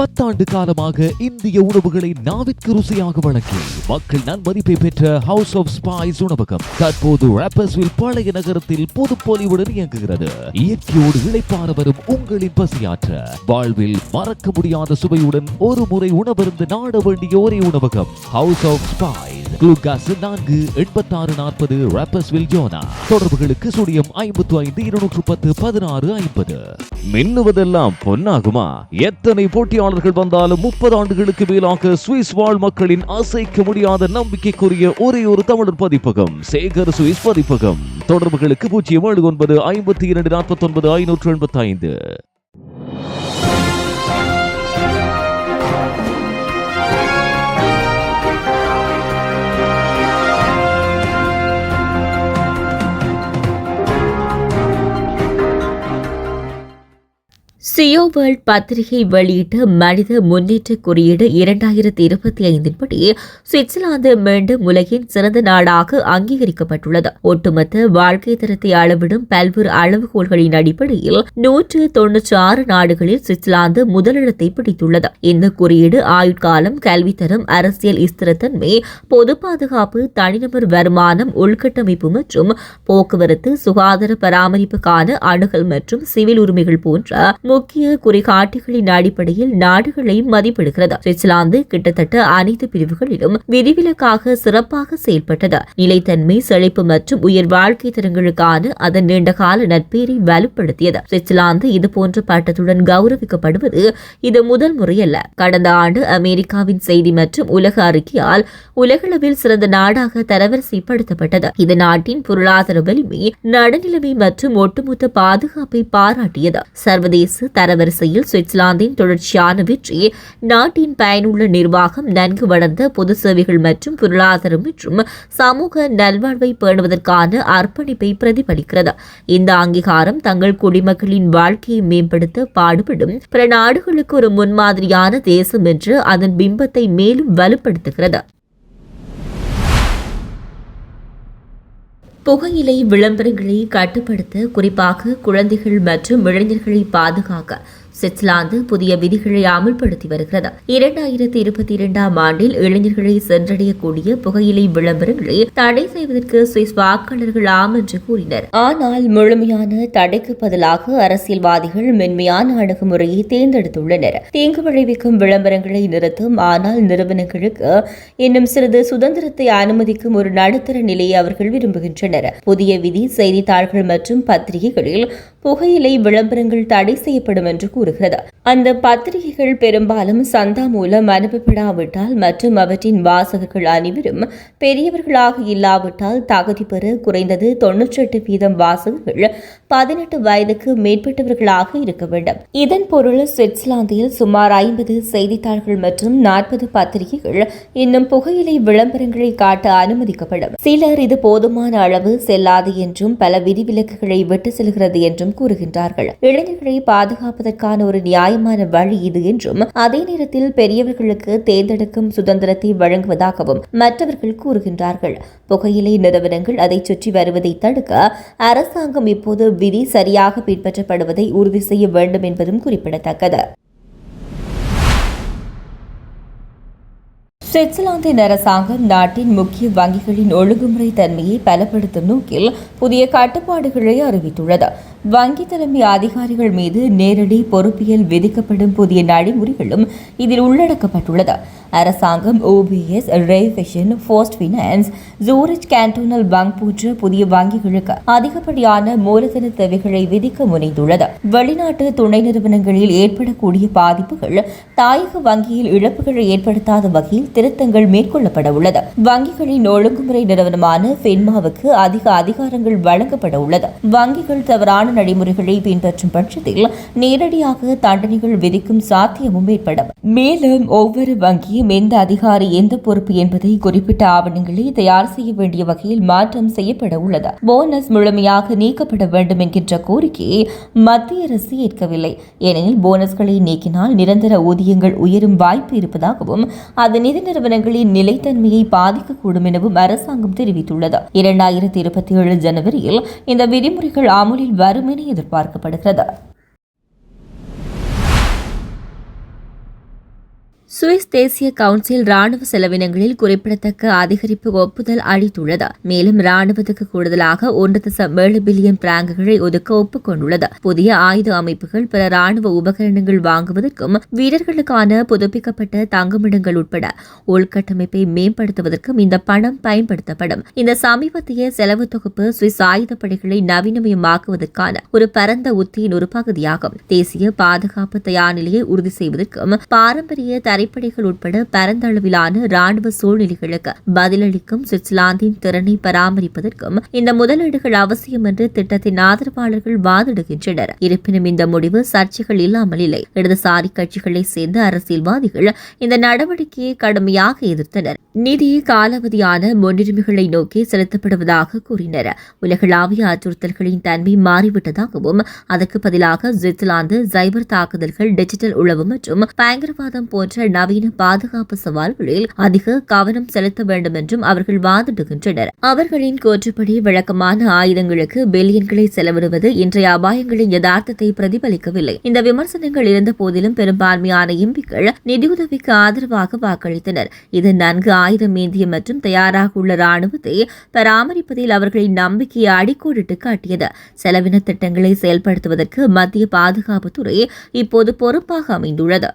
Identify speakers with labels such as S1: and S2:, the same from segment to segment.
S1: பத்தாண்டு காலமாக இந்திய உணவுகளை நாவிற்கு ருசியாக வழங்கி மக்கள் நன்மதிப்பை பெற்ற ஹவுஸ் ஆஃப் ஸ்பைஸ் உணவகம் தற்போது ராப்பர்ஸ்வில் பழைய நகரத்தில் பொது பொலிவுடன் இயங்குகிறது. இயற்கையோடு இழைப்பான வரும் உங்களின் பசியாற்ற வாழ்வில் மறக்க முடியாத சுவையுடன் ஒரு முறை உணவருந்து நாட வேண்டிய ஒரே உணவகம் ஹவுஸ் ஆஃப் ஸ்பைஸ் குளுகாஸ் நான்கு எண்பத்தாறு நாற்பது ரேப்பர்ஸ்வில் ஜோனா தொடர்புகளுக்கு சுடியம் ஐம்பத்து ஐந்து இருநூற்று பத்து பதினாறு ஐம்பது. மின்னுவதெல்லாம் பொன்னாகுமா? எத்தனை போட்டியாளர் போட்டியாளர்கள் வந்தாலும் முப்பது ஆண்டுகளுக்கு மேலாக சுவிஸ் வாழ் மக்களின் அசைக்க முடியாத நம்பிக்கைக்குரிய ஒரே ஒரு தமிழர் பதிப்பகம் சேகர் சுவிஸ் பதிப்பகம். தொடர்புகளுக்கு பூஜ்ஜியம் ஏழு ஒன்பது ஐம்பத்தி இரண்டு நாற்பத்தி ஒன்பது ஐநூற்று எண்பத்தி ஐந்து
S2: சியோ வேர்ல்ட் பத்திரிகை வெளியிட்ட மனித முன்னேற்ற குறியீடு இரண்டாயிரத்தி இருபத்தி ஐந்தின்படி சுவிட்சர்லாந்து மீண்டும் உலகின் சிறந்த நாடாக அங்கீகரிக்கப்பட்டுள்ளது. ஒட்டுமொத்த வாழ்க்கை தரத்தை அளவிடும் பல்வேறு அளவுகோள்களின் அடிப்படையில் நூற்று தொன்னூற்றி ஆறு நாடுகளில் சுவிட்சர்லாந்து முதலிடத்தை பிடித்துள்ளது. இந்த குறியீடு ஆயுட்காலம் கல்வித்தரம் அரசியல் ஸ்திரத்தன்மை பொது பாதுகாப்பு தனிநபர் வருமானம் உள்கட்டமைப்பு மற்றும் போக்குவரத்து சுகாதார பராமரிப்புக்கான அணுகல் மற்றும் சிவில் உரிமைகள் போன்ற முக்கிய குறிகாட்டிகளின் அடிப்படையில் நாடுகளை மதிப்பிடுகிறது. சுவிட்சர்லாந்து கிட்டத்தட்ட அனைத்து பிரிவுகளிலும் விதிவிலக்காக சிறப்பாக செயல்பட்டது. நிலைத்தன்மை செழிப்பு மற்றும் உயர் வாழ்க்கை தரங்களுக்கான அதன் நீண்டகால நட்பேரை வலுப்படுத்தியது. சுவிட்சர்லாந்து இதுபோன்ற பட்டத்துடன் கௌரவிக்கப்படுவது இது முதல் முறையல்ல. கடந்த ஆண்டு அமெரிக்காவின் செய்தி மற்றும் உலக அறிக்கையால் உலகளவில் சிறந்த நாடாக தரவரிசைப்படுத்தப்பட்டது. இது நாட்டின் பொருளாதார வலிமை நடுநிலைமை மற்றும் ஒட்டுமொத்த பாதுகாப்பை பாராட்டியது. சர்வதேச தரவரிசையில் சுவிட்சர்லாந்தின் தொடர்ச்சியான வெற்றி நாட்டின் பயனுள்ள நிர்வாகம் நன்கு வளர்ந்த பொது சேவைகள் மற்றும் பொருளாதாரம் மற்றும் சமூக நல்வாழ்வை பேணுவதற்கான அர்ப்பணிப்பை பிரதிபலிக்கிறது. இந்த அங்கீகாரம் தங்கள் குடிமக்களின் வாழ்க்கையை மேம்படுத்த பாடுபடும். பிற நாடுகளுக்கு ஒரு முன்மாதிரியான தேசம் என்று அதன் பிம்பத்தை மேலும் வலுப்படுத்துகிறது. புகையிலை விளம்பரங்களை கட்டுப்படுத்த குறிப்பாக குழந்தைகள் மற்றும் இளைஞர்களை பாதுகாக்க சுவிட்சர்லாந்து புதிய விதிகளை அமல்படுத்தி வருகிறது. இரண்டாயிரத்தி இருபத்தி இரண்டாம் ஆண்டில் இளைஞர்களை சென்றடையக்கூடிய புகையிலை விளம்பரங்களை தடை செய்வதற்கு சுவிஸ் வாக்காளர்கள் ஆம் என்று கூறினர். ஆனால் முழுமையான தடைக்கு பதிலாக அரசியல்வாதிகள் மென்மையான அணுகுமுறையை தேர்ந்தெடுத்துள்ளனர். தீங்கு விளைவிக்கும் விளம்பரங்களை நிறுத்தும் ஆனால் நிறுவனங்களுக்கு இன்னும் சிறிது சுதந்திரத்தை அனுமதிக்கும் ஒரு நடுத்தர நிலையை அவர்கள் விரும்புகின்றனர். புதிய விதி செய்தித்தாள்கள் மற்றும் பத்திரிகைகளில் புகையிலை விளம்பரங்கள் தடை செய்யப்படும் என்று கூறுகிறது. அந்த பத்திரிகைகள் பெரும்பாலும் சந்தா மூலம் அனுப்பப்படாவிட்டால் மற்றும் அவற்றின் வாசகர்கள் அனைவரும் பெரியவர்களாக இல்லாவிட்டால் தகுதி பெற குறைந்தது தொன்னூற்றி எட்டு வீதம் வாசகர்கள் பதினெட்டு வயதுக்கு மேற்பட்டவர்களாக இருக்க வேண்டும். இதன் பொருள் சுவிட்சர்லாந்தில் சுமார் ஐம்பது செய்தித்தாள்கள் மற்றும் நாற்பது பத்திரிகைகள் இன்னும் புகையிலை விளம்பரங்களை காட்ட அனுமதிக்கப்படும். சிலர் இது போதுமான அளவு செல்லாது என்றும் பல விதிவிலக்குகளை விட்டு செல்கிறது என்றும் கூறுகின்றார்கள். இளைஞர்களை பாதுகாப்பதற்கான ஒரு நியாயமான வழி இது என்றும் அதே நேரத்தில் பெரியவர்களுக்கு தேர்ந்தெடுக்கும் சுதந்திரத்தை வழங்குவதாகவும் மற்றவர்கள் கூறுகின்றார்கள். புகையிலை நிறுவனங்கள் அதை சுற்றி வருவதை தடுக்க அரசாங்கம் இப்போது விதி சரியாக பின்பற்றப்படுவதை உறுதி செய்ய வேண்டும் என்பதும் குறிப்பிடத்தக்கது. சுவிட்சர்லாந்தின் அரசாங்கம் நாட்டின் முக்கிய வங்கிகளின் ஒழுங்குமுறை தன்மையை பலப்படுத்தும் நோக்கில் புதிய கட்டுப்பாடுகளை அறிவித்துள்ளது. வங்கி தலைமை அதிகாரிகள் மீது நேரடி பொறுப்பியல் விதிக்கப்படும் புதிய நடைமுறைகளும் இதில் உள்ளடக்கப்பட்டுள்ளது. அரசாங்கம் UBS Raiffeisen Post Finance Zurich Cantonal வங்கி போன்ற புதிய வங்கிகளுக்கு அதிகப்படியான மூலதன தேவைகளை விதிக்க முனைந்துள்ளது. வெளிநாட்டு துணை நிறுவனங்களில் ஏற்படக்கூடிய பாதிப்புகள் தாயக வங்கியில் இழப்புகளை ஏற்படுத்தாத வகையில் திருத்தங்கள் மேற்கொள்ளப்பட உள்ளது வங்கிகளின் ஒழுங்குமுறை நிறுவனமான பென்மாவுக்கு அதிக அதிகாரங்கள் வழங்கப்பட உள்ளது வங்கிகள் தவறான நடைமுறைகளை பின்பற்றும் பட்சத்தில் நேரடியாக தண்டனைகள் விதிக்கும் சாத்தியமும் ஏற்படும். மேலும் ஒவ்வொரு வங்கியும் எந்த அதிகாரி எந்த பொறுப்பு என்பதை குறிப்பிட்ட ஆவணங்களை தயார் செய்ய வேண்டிய வகையில் மாற்றம் செய்யப்பட உள்ளது. போனஸ் முழுமையாக நீக்கப்பட வேண்டும் என்கின்ற கோரிக்கையை மத்திய அரசு ஏற்கவில்லை. ஏனெனில் போனஸ்களை நீக்கினால் நிரந்தர ஊதியங்கள் உயரும் வாய்ப்பு இருப்பதாகவும் அது நிதி நிறுவனங்களின் நிலைத்தன்மையை பாதிக்கக்கூடும் எனவும் அரசாங்கம் தெரிவித்துள்ளது. இரண்டாயிரத்தி இருபத்தி ஏழு ஜனவரியில் இந்த விதிமுறைகள் அமுலில் வரும் என எதிர்பார்க்கப்படுகிறது. சுவிஸ் தேசிய கவுன்சில் ராணுவ செலவினங்களில் குறிப்பிடத்தக்க அதிகரிப்பு ஒப்புதல் அளித்துள்ளது. மேலும் ராணுவத்துக்கு கூடுதலாக ஒன்று தசம் ஏழு பில்லியன் பிராங்குகளை ஒதுக்க ஒப்புக்கொண்டுள்ளது. புதிய ஆயுத அமைப்புகள் பிற ராணுவ உபகரணங்கள் வாங்குவதற்கும் வீரர்களுக்கான புதுப்பிக்கப்பட்ட தங்குமிடங்கள் உட்பட உள்கட்டமைப்பை மேம்படுத்துவதற்கும் இந்த பணம் பயன்படுத்தப்படும். இந்த சமீபத்திய செலவு தொகுப்பு சுவிஸ் ஆயுதப்படைகளை நவீனமயமாக்குவதற்கான ஒரு பரந்த உத்தியின் ஒரு பகுதியாகும். தேசிய பாதுகாப்பு தயார் நிலையை உறுதி செய்வதற்கும் பாரம்பரிய தரைப்படைகள் உட்பட பரந்த அளவிலான ராணுவ சூழ்நிலைகளுக்கு பதிலளிக்கும் சுவிட்சர்லாந்தின் திறனை பராமரிப்பதற்கும் இந்த முதலீடுகள் அவசியம் என்று திட்டத்தின் ஆதரவாளர்கள் வாதிடுகின்றனர். இருப்பினும் இந்த முடிவு சர்ச்சைகள் இல்லாமல் இல்லை. இடதுசாரி கட்சிகளை சேர்ந்த அரசியல்வாதிகள் இந்த நடவடிக்கையை கடுமையாக எதிர்த்தனர். நிதி காலாவதியான முன்னுரிமைகளை நோக்கி செலுத்தப்படுவதாக கூறினர். உலகளாவிய அச்சுறுத்தல்களின் தன்மை மாறிவிட்டதாகவும் அதற்கு பதிலாக சுவிட்சர்லாந்து சைபர் தாக்குதல்கள் டிஜிட்டல் உளவு மற்றும் பயங்கரவாதம் போன்ற நவீன பாதுகாப்பு சவால்களில் அதிக கவனம் செலுத்த வேண்டும் என்றும் அவர்கள் வாதிடுகின்றனர். அவர்களின் கூற்றுப்படி வழக்கமான ஆயுதங்களுக்கு பில்லியன்களை செலவிடுவது இன்றைய அபாயங்களின் யதார்த்தத்தை பிரதிபலிக்கவில்லை. இந்த விமர்சனங்கள் இருந்த போதிலும் பெரும்பான்மையான எம்பிக்கள் நிதியுதவிக்கு ஆதரவாக வாக்களித்தனர். இது நன்கு ஆயுதம் ஏந்திய மற்றும் தயாராக உள்ள ராணுவத்தை பராமரிப்பதில் அவர்களின் நம்பிக்கையை அடிக்கோடிட்டு காட்டியது. செலவின திட்டங்களை செயல்படுத்துவதற்கு மத்திய பாதுகாப்புத்துறை இப்போது பொறுப்பாக அமைந்துள்ளது.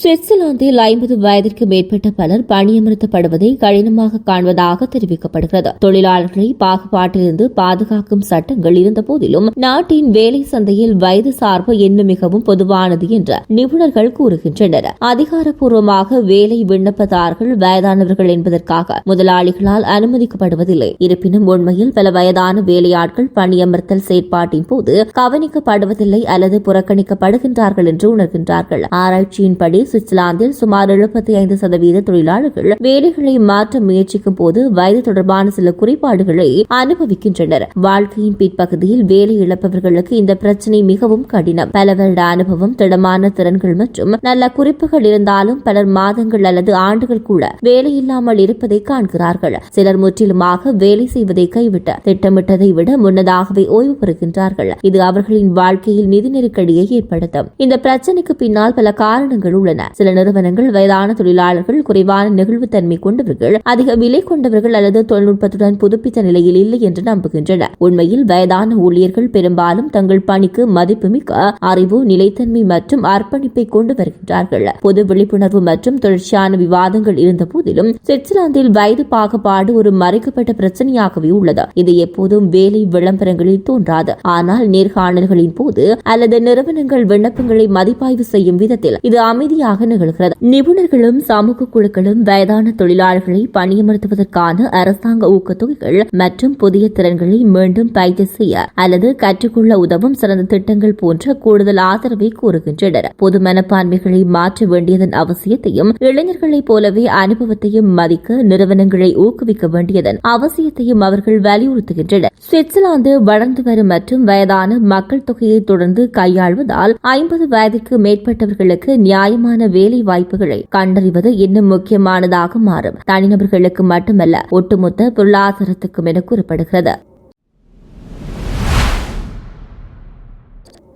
S2: சுவிட்சர்லாந்தில் ஐம்பது வயதிற்கு மேற்பட்ட பலர் பணியமர்த்தப்படுவதை கடினமாக காண்பதாக தெரிவிக்கப்படுகிறது. தொழிலாளர்களை பாகுபாட்டிலிருந்து பாதுகாக்கும் சட்டங்கள் இருந்த போதிலும் நாட்டின் வேலை சந்தையில் வயது சார்பு இன்னும் மிகவும் பொதுவானது என்று நிபுணர்கள் கூறுகின்றனர். அதிகாரப்பூர்வமாக வேலை விண்ணப்பதார்கள் வயதானவர்கள் என்பதற்காக முதலாளிகளால் அனுமதிக்கப்படுவதில்லை. இருப்பினும் உண்மையில் பல வயதான வேலையாட்கள் பணியமர்த்தல் செயற்பாட்டின் போது கவனிக்கப்படுவதில்லை அல்லது புறக்கணிக்கப்படுகின்றார்கள் என்று உணர்கின்றார்கள். ஆராய்ச்சியின்படி சுவிட்சர்லாந்தில் சுமார் எழுபத்தி ஐந்து சதவீத தொழிலாளர்கள் வேலைகளை மாற்ற முயற்சிக்கும் போது வயது தொடர்பான சில குறைபாடுகளை அனுபவிக்கின்றனர். வாழ்க்கையின் பிற்பகுதியில் வேலை இழப்பவர்களுக்கு இந்த பிரச்சினை மிகவும் கடினம். பல வருட அனுபவம் திடமான திறன்கள் மற்றும் நல்ல குறிப்புகள் இருந்தாலும் பலர் மாதங்கள் அல்லது ஆண்டுகள் கூட வேலையில்லாமல் இருப்பதை காண்கிறார்கள். சிலர் முற்றிலுமாக வேலை செய்வதை கைவிட்டு திட்டமிட்டதை விட முன்னதாகவே ஓய்வு பெறுகின்றார்கள். இது அவர்களின் வாழ்க்கையில் நிதி நெருக்கடியை ஏற்படுத்தும். இந்த பிரச்சனைக்கு பின்னால் பல காரணங்கள் உள்ளன. சில நிறுவனங்கள் வயதான தொழிலாளர்கள் குறைவான நெகிழ்வுத்தன்மை கொண்டவர்கள் அதிக விலை கொண்டவர்கள் அல்லது தொழில்நுட்பத்துடன் புதுப்பித்த நிலையில் இல்லை என்று நம்புகின்றன உண்மையில் வயதான ஊழியர்கள் பெரும்பாலும் தங்கள் பணிக்கு மதிப்புமிக்க அறிவு நிலைத்தன்மை மற்றும் அர்ப்பணிப்பை கொண்டு வருகின்றார்கள். பொது விழிப்புணர்வு மற்றும் தொடர்ச்சியான விவாதங்கள் இருந்த போதிலும் சுவிட்சர்லாந்தில் வயது பாகுபாடு ஒரு மறைக்கப்பட்ட பிரச்சனையாகவே உள்ளது. இது எப்போதும் வேலை விளம்பரங்களில் தோன்றாது. ஆனால் நேர்காணல்களின் போது அல்லது நிறுவனங்கள் விண்ணப்பங்களை மதிப்பாய்வு செய்யும் விதத்தில் இது அமைதியாக நிகழ்கிறது. நிபுணர்களும் சமூக குழுக்களும் வயதான தொழிலாளர்களை பணியமர்த்துவதற்கான அரசாங்க ஊக்கத்தொகைகள் மற்றும் புதிய திறன்களை மீண்டும் பயிற்சி செய்ய அல்லது கற்றுக்கொள்ள உதவும் சிறந்த திட்டங்கள் போன்ற கூடுதல் ஆதரவை கூறுகின்றனர். பொது மனப்பான்மைகளை மாற்ற வேண்டியதன் அவசியத்தையும் இளைஞர்களைப் போலவே அனுபவத்தையும் மதிக்க நிறுவனங்களை ஊக்குவிக்க வேண்டியதன் அவசியத்தையும் அவர்கள் வலியுறுத்துகின்றனர். சுவிட்சர்லாந்து வளர்ந்து வரும் மற்றும் வயதான மக்கள் தொகையை தொடர்ந்து கையாள்வதால் ஐம்பது வயதுக்கு மேற்பட்டவர்களுக்கு நியாயமான வேலை வாய்ப்புகளை கண்டறிவது இன்னும் முக்கியமானதாக மாறும். தனிநபர்களுக்கு மட்டுமல்ல ஒட்டுமொத்த பொருளாதாரத்துக்கும் என கூறப்படுகிறது.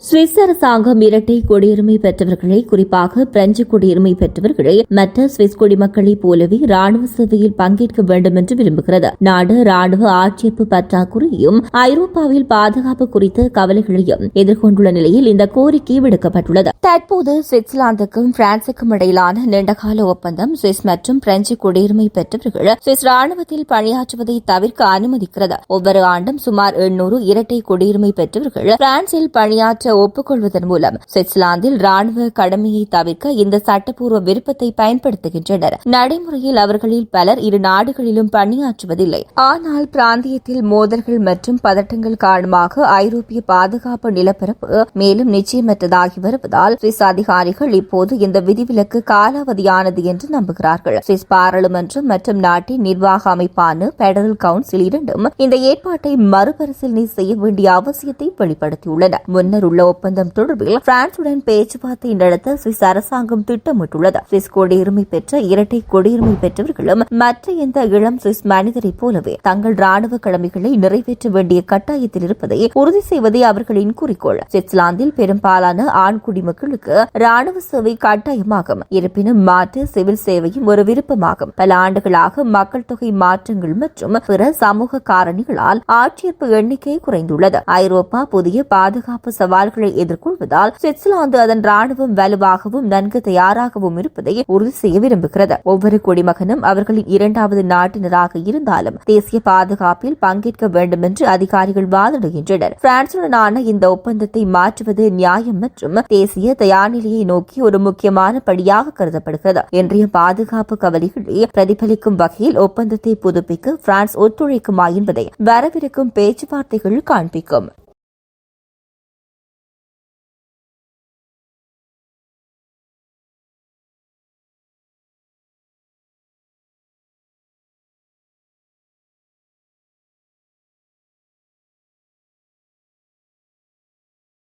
S2: சுவிஸ் அரசாங்கம் இரட்டை குடியுரிமை பெற்றவர்களை குறிப்பாக பிரெஞ்சு குடியுரிமை பெற்றவர்களை மற்ற சுவிஸ் குடிமக்களைப் போலவே ராணுவ சேவையில் பங்கேற்க வேண்டும் என்று விரும்புகிறது. நாடு ராணுவ ஆட்சேர்ப்பு பற்றாக்குறையும் ஐரோப்பாவில் பாதுகாப்பு குறித்த கவலைகளையும் எதிர்கொண்டுள்ள நிலையில் இந்த கோரிக்கை விடுக்கப்பட்டுள்ளது. தற்போது சுவிட்சர்லாந்துக்கும் பிரான்சுக்கும் இடையிலான நீண்டகால ஒப்பந்தம் சுவிஸ் மற்றும் பிரெஞ்சு குடியுரிமை பெற்றவர்கள் சுவிஸ் ராணுவத்தில் பணியாற்றுவதை தவிர்க்க அனுமதிக்கிறது. ஒவ்வொரு ஆண்டும் சுமார் எண்ணூறு இரட்டை குடியுரிமை பெற்றவர்கள் பிரான்சில் பணியாற்ற ஒப்புக்கொள்வதன் மூலம் சுவிட்சர்லாந்தில் ராணுவ கடமையை தவிர்க்க இந்த சட்டப்பூர்வ விருப்பத்தை பயன்படுத்துகின்றனர். நடைமுறையில் அவர்களில் பலர் இரு நாடுகளிலும் பணியாற்றுவதில்லை. ஆனால் பிராந்தியத்தில் மோதல்கள் மற்றும் பதட்டங்கள் காரணமாக ஐரோப்பிய பாதுகாப்பு நிலப்பரப்பு மேலும் நிச்சயமற்றதாகி வருவதால் சுவிஸ் அதிகாரிகள் இப்போது இந்த விதிவிலக்கு காலாவதியானது என்று நம்புகிறார்கள். சுவிஸ் பாராளுமன்றம் மற்றும் நாட்டின் நிர்வாக அமைப்பான பெடரல் கவுன்சில் இரண்டும் இந்த ஏற்பாட்டை மறுபரிசீலனை செய்ய வேண்டிய அவசியத்தை வெளிப்படுத்தியுள்ளன. முன்னர் உள்ள உள்ள ஒப்பந்தம் தொடர்பில் பிரான்சுடன் பேச்சுவார்த்தை நடத்த சுவிஸ் அரசாங்கம் திட்டமிட்டுள்ளது. சுவிஸ் குடியுரிமை பெற்ற இரட்டை குடியுரிமை பெற்றவர்களும் மற்ற எந்த இளம் சுவிஸ் மனிதரைப் போலவே தங்கள் ராணுவ கடமைகளை நிறைவேற்ற வேண்டிய கட்டாயத்தில் இருப்பதை உறுதி செய்வதே அவர்களின் குறிக்கோள். சுவிட்சர்லாந்தில் பெரும்பாலான ஆண் குடிமக்களுக்கு ராணுவ சேவை கட்டாயமாகும். இருப்பினும் மாற்று சிவில் சேவையும் ஒரு விருப்பமாகும். பல ஆண்டுகளாக மக்கள் தொகை மாற்றங்கள் மற்றும் பிற சமூக காரணிகளால் ஆட்சேர்ப்பு எண்ணிக்கை குறைந்துள்ளது. ஐரோப்பா புதிய பாதுகாப்பு சவால் சவால்களை எதிர்கொள்வதால் சுவிட்சர்லாந்து அதன் ராணுவம் வலுவாகவும் நன்கு தயாராகவும் இருப்பதை உறுதி செய்ய விரும்புகிறது. ஒவ்வொரு குடிமகனும் அவர்களின் இரண்டாவது நாட்டினராக இருந்தாலும் தேசிய பாதுகாப்பில் பங்கேற்க வேண்டும் என்று அதிகாரிகள் வாதிடுகின்றனர். பிரான்சுடனான இந்த ஒப்பந்தத்தை மாற்றுவது நியாயம் மற்றும் தேசிய தயார்நிலையை நோக்கி ஒரு முக்கியமான படியாக கருதப்படுகிறது. இன்றைய பாதுகாப்பு கவலைகளை பிரதிபலிக்கும் வகையில் ஒப்பந்தத்தை புதுப்பிக்க பிரான்ஸ் ஒத்துழைக்குமா என்பதை வரவிருக்கும் பேச்சுவார்த்தைகள் காண்பிக்கும்.